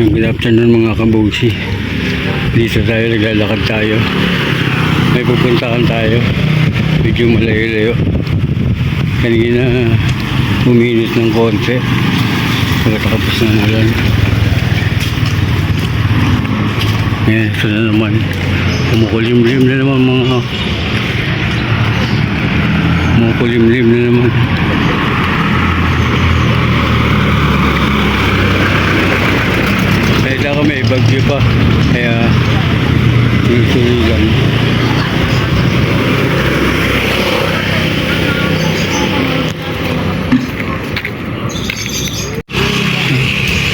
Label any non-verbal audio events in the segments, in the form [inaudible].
Yung good afternoon mga kabugsi. Dito tayo, naglalakad tayo. May pupuntahan tayo. Medyo malayo-layo. Kanina, uminit ng konti. Pagkatapos ng ulan. Ayan, ito na naman. Kumukulimlim na naman mga Kumukulimlim na naman. Kaya ako may bagyo pa. Kaya lang.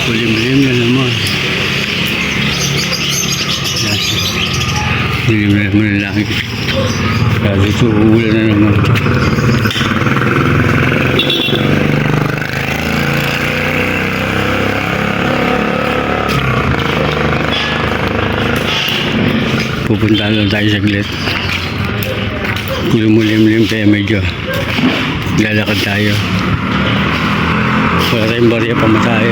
Kulimlim na naman. Kulimlim na naman ang langit. Kaya dito uulan na naman. Pupunta lang tayo saglit. Lumulimlim kaya medyo lalakad tayo. Wala tayong bariya pamatahe.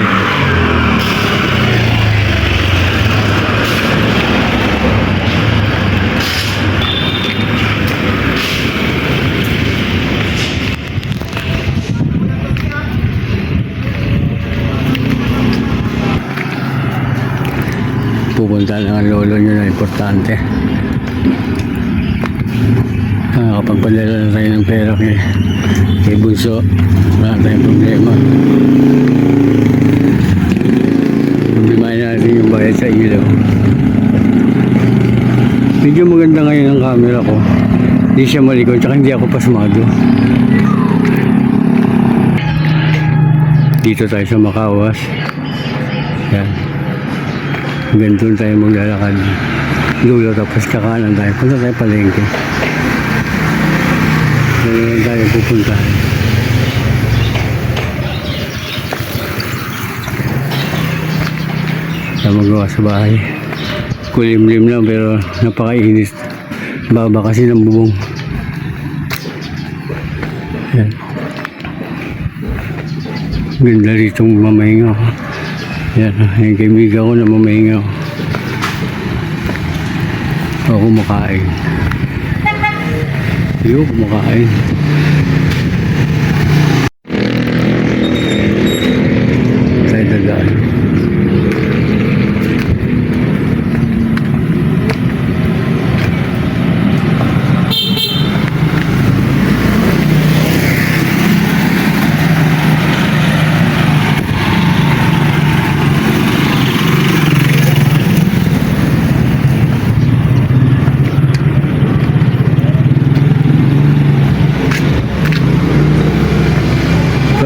Pupunta lang ang lolo nyo na importante. Ah, kapag padala na tayo ng pera kay, kay Bunso, wala tayong problema. Problemahin natin yung bayad sa ilaw. Medyo maganda ngayon ang camera ko. Hindi siya malikot, tsaka hindi ako pasmado. Dito tayo sa Makawas. Yan. Doon tayo maglalakad. Dulo tapos kakanan tayo. Punta tayo palengke. Doon tayo pupunta. Sa magawa sa bahay. Kulimlim lang pero napakainit. Baba kasi ng bubong. Yan. Ganda rito mamahinga ako. Yan, yung kaibigan ko na mamahinga ako. Ako kumakain. [laughs] Yung kumakain. Tayo dadaan.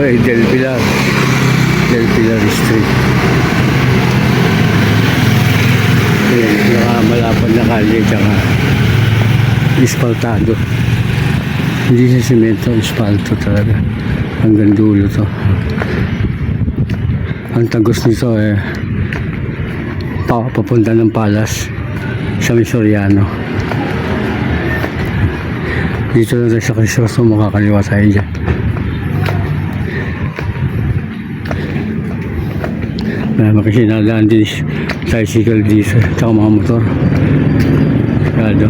Ito ay Del Pilar. Del Pilar Street. Ayan, nakamalapad na kalye tsaka ispaltado. Hindi sa semento, ispalto talaga. Hanggang dulo to. Ang tagos nito eh pa, papunta ng palas sa Misoriano. Dito na tayo sa Crisosto, makakaliwa tayo dyan. Marami kasi din tricycle dito, tsaka mga motor. Kado.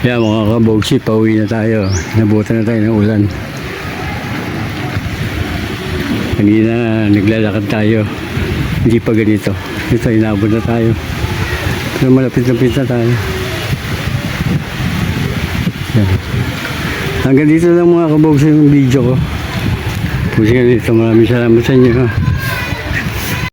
Yan mga kabogsi, pauwi na tayo. Nabutan na tayo ng ulan. Kanina naglalakad tayo. Hindi pa ganito. Ito, inabot na tayo. Pero malapit-lapit na tayo. Yan. Hanggang dito lang mga kabogsi yung video ko. Ka dito. Maraming salamat sa inyo.